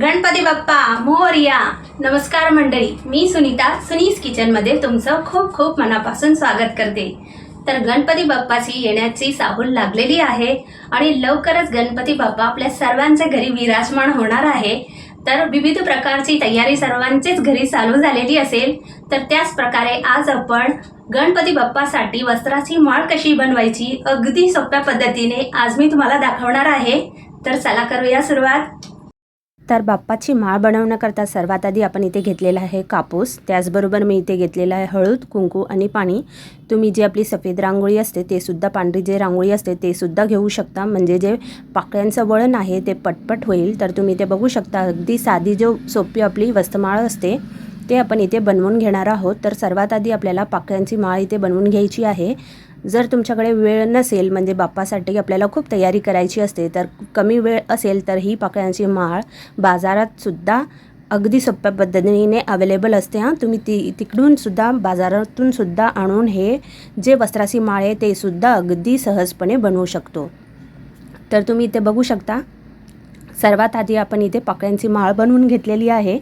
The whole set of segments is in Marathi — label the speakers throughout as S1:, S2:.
S1: गणपती बाप्पा मोरया नमस्कार मंडळी. मी सुनीता सुनीस किचनमध्ये तुमचं खूप खूप मनापासून स्वागत करते. तर गणपती बाप्पाची येण्याची साहूल लागलेली आहे आणि लवकरच गणपती बाप्पा आपल्या सर्वांच्या घरी विराजमान होणार आहे. तर विविध प्रकारची तयारी सर्वांचेच घरी चालू झालेली असेल तर त्याच प्रकारे आज आपण गणपती बाप्पासाठी वस्त्राची माळ कशी बनवायची अगदी सोप्या पद्धतीने आज मी तुम्हाला दाखवणार आहे. तर चला करूया सुरुवात.
S2: तर बाप्पाची माळ बनवण्याकरता सर्वात आधी आपण इथे घेतलेला आहे कापूस. त्याचबरोबर मी इथे घेतलेला आहे हळद कुंकू आणि पाणी. तुम्ही जी आपली सफेद रांगोळी असते ते सुद्धा पांढरी जे रांगोळी असते ते सुद्धा घेऊ शकता. म्हणजे जे पाकळ्यांचं वळण आहे ते पटपट होईल. तर तुम्ही ते बघू शकता अगदी साधी जो सोपी आपली वस्तमाळ असते ते आपण इथे बनवून घेणार आहोत. तर सर्वात आधी आपल्याला पाकळ्यांची माळ इथे बनवून घ्यायची आहे. जर तुमच्याकडे वेळ नसेल म्हणजे बाप्पासाठी आपल्याला खूप तयारी करायची असते तर कमी वेळ असेल तर ही पाकळ्यांची माळ बाजारातसुद्धा अगदी सोप्या पद्धतीने अवेलेबल असते हां. तुम्ही ती तिकडूनसुद्धा बाजारातूनसुद्धा आणून हे जे वस्त्राची माळ आहे ते सुद्धा अगदी सहजपणे बनवू शकतो. तर तुम्ही इथे बघू शकता सर्वात आधी आपण इथे पाकळ्यांची माळ बनवून घेतलेली आहे.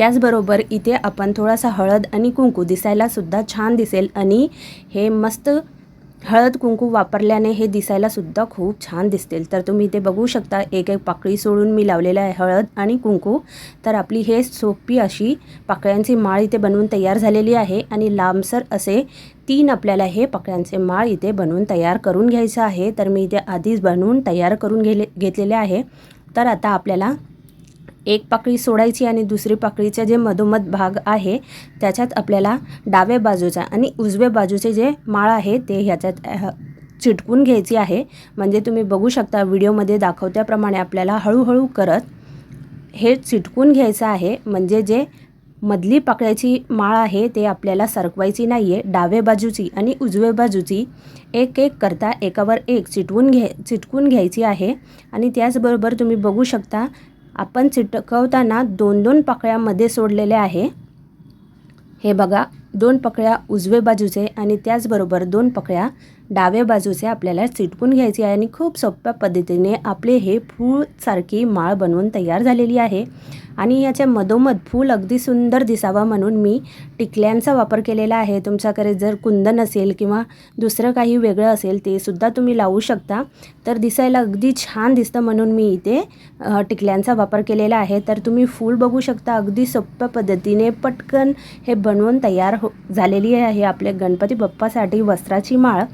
S2: त्याचबरोबर इथे आपण थोडासा हळद आणि कुंकू दिसायला सुद्धा छान दिसेल आणि हे मस्त हळद कुंकू वापरल्याने हे दिसायला सुद्धा खूप छान दिसतील. तर तुम्ही इथे बघू शकता एक एक पाकळी सोडून मी लावलेलं आहे हळद आणि कुंकू. तर आपली हे सोपी अशी पाकळ्यांची माळ इथे बनवून तयार झालेली आहे आणि लांबसर असे तीन आपल्याला हे पाकळ्यांचे माळ इथे बनवून तयार करून घ्यायचं आहे. तर मी इथे आधीच बनवून तयार करून घेले घेतलेले आहे. तर आता आपल्याला एक पाकळी सोडायची आणि दुसरी पाकळीचा जे मधोमध भाग आहे त्याच्यात आपल्याला डाव्या बाजूचा आणि उजव्या बाजूचे जे माळ आहे ते ह्याच्यात चिटकून घ्यायची आहे. म्हणजे तुम्ही बघू शकता व्हिडिओमध्ये दाखवत्याप्रमाणे आपल्याला हळूहळू करत हे चिटकून घ्यायचं आहे. म्हणजे जे मधली पाकळ्याची माळ आहे ते आपल्याला सरकवायची नाही आहे डाव्या बाजूची आणि उजव्या बाजूची एक एक करता एकावर एक चिटवून घे चिटकून घ्यायची आहे. आणि त्याचबरोबर तुम्ही बघू शकता आपण चिटकवताना दोन दोन पाकळ्यामध्ये सोडलेले आहे. हे बघा दोन पकळ्या उजवे बाजूचे आणि त्याचबरोबर दोन पकळ्या डाव्या बाजूचे आपल्याला चिटकून घ्यायचे आहे आणि खूप सोप्या पद्धतीने आपले हे फूलसारखी माळ बनवून तयार झालेली आहे. आणि याच्या मधोमध फूल अगदी सुंदर दिसावं म्हणून मी टिकल्यांचा वापर केलेला आहे. तुमच्याकडे जर कुंदन असेल किंवा दुसरं काही वेगळं असेल ते सुद्धा तुम्ही लावू शकता. तर दिसायला अगदी छान दिसतं म्हणून मी इथे टिकल्यांचा वापर केलेला आहे. तर तुम्ही फूल बघू शकता. अगदी सोप्या पद्धतीने पटकन हे बनवून तयार हो झालेली आहे आपल्या गणपती बाप्पासाठी वस्त्राची माळ.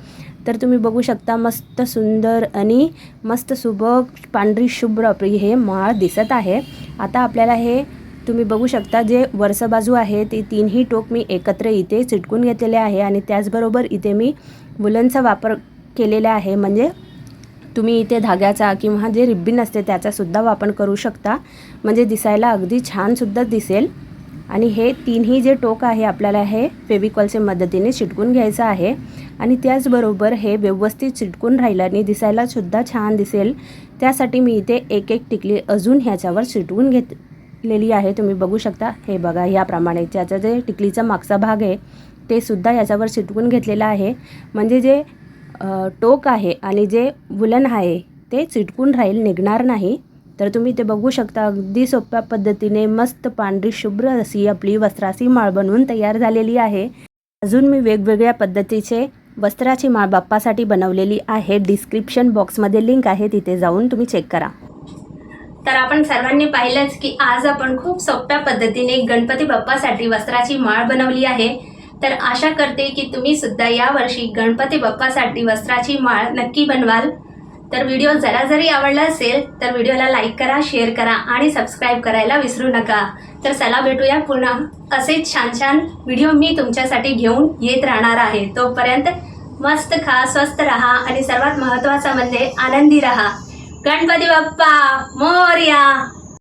S2: तर तुम्ही बघू शकता मस्त सुंदर आणि मस्त सुबक पांढरी शुभ्र हे माळ दिसत आहे. आता आपल्याला हे तुम्ही बघू शकता जे वरचं बाजू आहे ते तीनही टोक मी एकत्र इथे चिटकून घेतलेले आहे आणि त्याचबरोबर इथे मी वुलनचा वापर केलेला आहे. म्हणजे तुम्ही इथे धाग्याचा किंवा जे रिब्बिन असते त्याचासुद्धा वापर करू शकता. म्हणजे दिसायला अगदी छानसुद्धा दिसेल. आणि हे तीनही जे टोक आहे आपल्याला हे फेविकॉलच्या मदतीने चिटकून घ्यायचं आहे. आणि त्याचबरोबर हे व्यवस्थित चिटकून राहिल्याने दिसायला सुद्धा छान दिसेल. त्यासाठी मी इथे एक एक टिकली अजून ह्याच्यावर चिटवून घेतलेली आहे. तुम्ही बघू शकता. हे बघा ह्याप्रमाणे त्याचा जे टिकलीचा मागचा भाग आहे ते सुद्धा याच्यावर चिटकून घेतलेलं आहे. म्हणजे जे टोक आहे आणि जे वुलन आहे ते चिटकून राहील निघणार नाही. तर तुम्ही ते बघू शकता. अगदी सोप्या पद्धतीने मस्त पांढरी शुभ्र अशी आपली वस्त्रासी माळ बनवून तयार झालेली आहे. अजून मी वेगवेगळ्या पद्धतीचे वस्त्राची माळ बाप्पासाठी बनवलेली आहे. डिस्क्रिप्शन बॉक्समध्ये लिंक आहे. तिथे जाऊन तुम्ही चेक करा.
S1: तर आपण सर्वांनी पाहिलंच की आज आपण खूप सोप्या पद्धतीने गणपती बाप्पासाठी वस्त्राची माळ बनवली आहे. तर आशा करते की तुम्ही सुद्धा यावर्षी गणपती बाप्पासाठी वस्त्राची माळ नक्की बनवाल. तर व्हिडिओ जरा जरी आवडला असेल तर व्हिडिओला लाईक करा शेअर करा आणि सबस्क्राईब करायला विसरू नका. तर चला भेटूया पुन्हा. असेच छान छान व्हिडिओ मी तुमच्यासाठी घेऊन येत राहणार आहे. तोपर्यंत मस्त खा स्वस्त राहा आणि सर्वात महत्त्वाचं म्हणजे आनंदी राहा. गणपती बाप्पा मोर्या!